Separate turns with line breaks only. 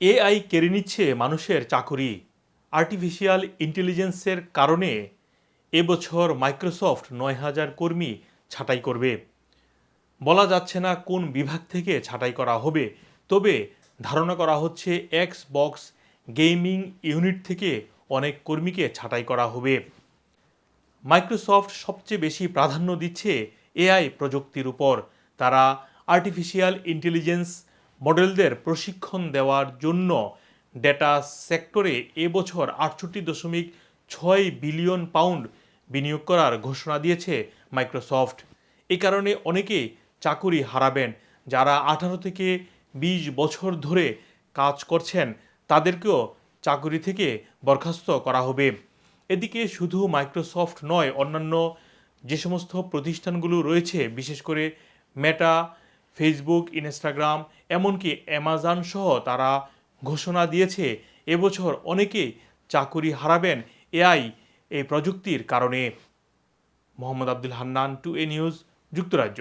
AI কেড়ে নিচ্ছে মানুষের চাকুরি। আর্টিফিশিয়াল ইন্টেলিজেন্সের কারণে এবছর মাইক্রোসফট নয় হাজার কর্মী ছাঁটাই করবে। বলা যাচ্ছে না কোন বিভাগ থেকে ছাঁটাই করা হবে, তবে ধারণা করা হচ্ছে এক্স বক্স গেমিং ইউনিট থেকে অনেক কর্মীকে ছাঁটাই করা হবে। মাইক্রোসফট সবচেয়ে বেশি প্রাধান্য দিচ্ছে এআই প্রযুক্তির উপর। তারা আর্টিফিশিয়াল ইন্টেলিজেন্স মডেলদের প্রশিক্ষণ দেওয়ার জন্য ডেটা সেক্টরে এবছর আটষট্টি দশমিক ছয় বিলিয়ন পাউন্ড বিনিয়োগ করার ঘোষণা দিয়েছে মাইক্রোসফট। এ কারণে অনেকেই চাকুরি হারাবেন। যারা আঠারো থেকে বিশ বছর ধরে কাজ করছেন, তাদেরকেও চাকুরি থেকে বরখাস্ত করা হবে। এদিকে শুধু মাইক্রোসফট নয়, অন্যান্য যে সমস্ত প্রতিষ্ঠানগুলো রয়েছে, বিশেষ করে মেটা ফেসবুক ইনস্টাগ্রাম এমনকি অ্যামাজন সহ তারা ঘোষণা দিয়েছে, এবছর অনেকেই চাকুরি হারাবেন এআই এই প্রযুক্তির কারণে। Mohammad Abdul Hannan two A news যুক্তরাজ্য।